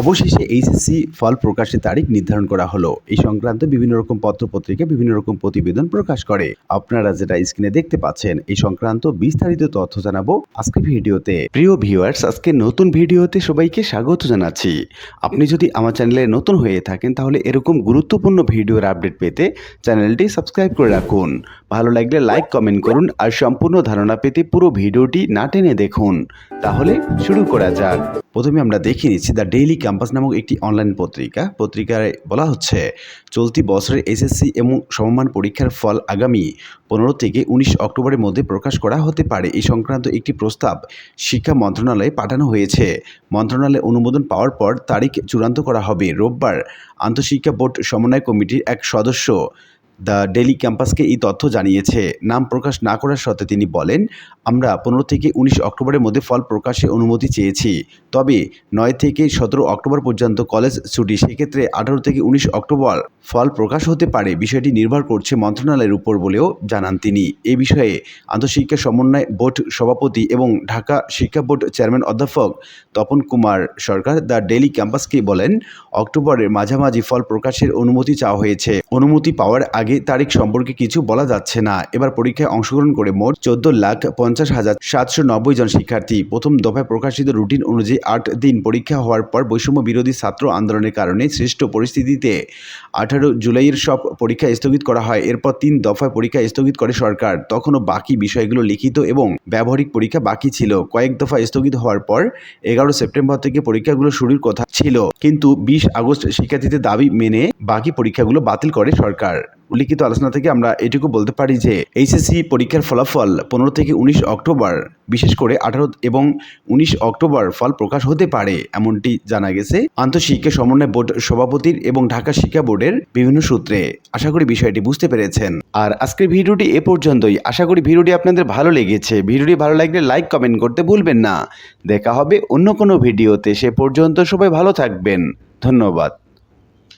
অবশেষে এইচএসসি ফল প্রকাশের তারিখ নির্ধারণ করা হলো। এই সংক্রান্ত বিভিন্ন রকম পত্রপত্রিকা, বিভিন্ন রকম প্রতিবেদন প্রকাশ করে। আপনারা যেটা স্ক্রিনে দেখতে পাচ্ছেন, এই সংক্রান্ত বিস্তারিত তথ্য জানাব আজকে ভিডিওতে। প্রিয় ভিউয়ার্স আজকে নতুন ভিডিওতে সবাইকে স্বাগত জানাচ্ছি। আপনি যদি আমার চ্যানেলে নতুন হয়ে থাকেন, তাহলে এরকম গুরুত্বপূর্ণ ভিডিওর আপডেট পেতে চ্যানেলটি সাবস্ক্রাইব করে রাখুন। ভালো লাগলে লাইক কমেন্ট করুন আর সম্পূর্ণ ধারণা পেতে পুরো ভিডিওটি না টেনে দেখুন। তাহলে শুরু করা যাক। প্রথমে আমরা দেখে নিচ্ছি দ্য ডেইলি ক্যাম্পাস নামক একটি অনলাইন পত্রিকা। পত্রিকায় বলা হচ্ছে, চলতি বছরের এসএসসি এবং সমমান পরীক্ষার ফল আগামী পনেরো থেকে উনিশ অক্টোবরের মধ্যে প্রকাশ করা হতে পারে। এই সংক্রান্ত একটি প্রস্তাব শিক্ষা মন্ত্রণালয়ে পাঠানো হয়েছে। মন্ত্রণালয়ে অনুমোদন পাওয়ার পর তারিখ চূড়ান্ত করা হবে। রোববার আন্তঃশিক্ষা বোর্ড সমন্বয় কমিটির এক সদস্য দ্য ডেলি ক্যাম্পাসকে এই তথ্য জানিয়েছে। নাম প্রকাশ না করার সত্ত্বে তিনি বলেন, আমরা পনেরো থেকে উনিশ অক্টোবরের মধ্যে ফল প্রকাশে অনুমতি চেয়েছি। তবে নয় থেকে সতেরো অক্টোবর পর্যন্ত কলেজ ছুটি, সেক্ষেত্রে আঠারো থেকে উনিশ অক্টোবর ফল প্রকাশ হতে পারে। বিষয়টি নির্ভর করছে মন্ত্রণালয়ের উপর বলেও জানান তিনি। এ বিষয়ে আন্তঃশিক্ষা সমন্বয় বোর্ড সভাপতি এবং ঢাকা শিক্ষা বোর্ড চেয়ারম্যান অধ্যাপক তপন কুমার সরকার দ্য ডেলি ক্যাম্পাসকে বলেন, অক্টোবরের মাঝামাঝি ফল প্রকাশের অনুমতি চাওয়া হয়েছে। অনুমতি পাওয়ার আগে তারিখ সম্পর্কে কিছু বলা যাচ্ছে না। এবার পরীক্ষায় অংশগ্রহণ করে মোট চোদ্দ লাখ পঞ্চাশ হাজার সাতশো নব্বই জন শিক্ষার্থী। প্রথম দফায় প্রকাশিত রুটিন অনুযায়ী আট দিন পরীক্ষা হওয়ার পর বৈষম্য বিরোধী ছাত্র আন্দোলনের কারণে সৃষ্ট পরিস্থিতিতে আঠারো জুলাইয়ের সব পরীক্ষা স্থগিত করা হয়। এরপর তিন দফায় পরীক্ষা স্থগিত করে সরকার। তখনও বাকি বিষয়গুলো লিখিত এবং ব্যবহারিক পরীক্ষা বাকি ছিল। কয়েক দফা স্থগিত হওয়ার পর এগারো সেপ্টেম্বর থেকে পরীক্ষাগুলো শুরুর কথা ছিল। কিন্তু বিশ আগস্ট শিক্ষার্থীদের দাবি মেনে বাকি পরীক্ষাগুলো বাতিল করে সরকার। উল্লিখিত আলোচনা থেকে আমরা এটুকু বলতে পারি যে এইচএসসি পরীক্ষার ফলাফল পনেরো থেকে উনিশ অক্টোবর, বিশেষ করে আঠারো এবং উনিশ অক্টোবর ফল প্রকাশ হতে পারে, এমনটি জানা গেছে আন্তঃশিক্ষা সমন্বয় বোর্ড সভাপতির এবং ঢাকা শিক্ষা বোর্ডের বিভিন্ন সূত্রে। আশা করি বিষয়টি বুঝতে পেরেছেন। আর আজকের ভিডিওটি এ পর্যন্তই। আশা করি ভিডিওটি আপনাদের ভালো লেগেছে। ভিডিওটি ভালো লাগলে লাইক, কমেন্ট করতে ভুলবেন না। দেখা হবে অন্য কোনো ভিডিওতে। সে পর্যন্ত সবাই ভালো থাকবেন। ধন্যবাদ।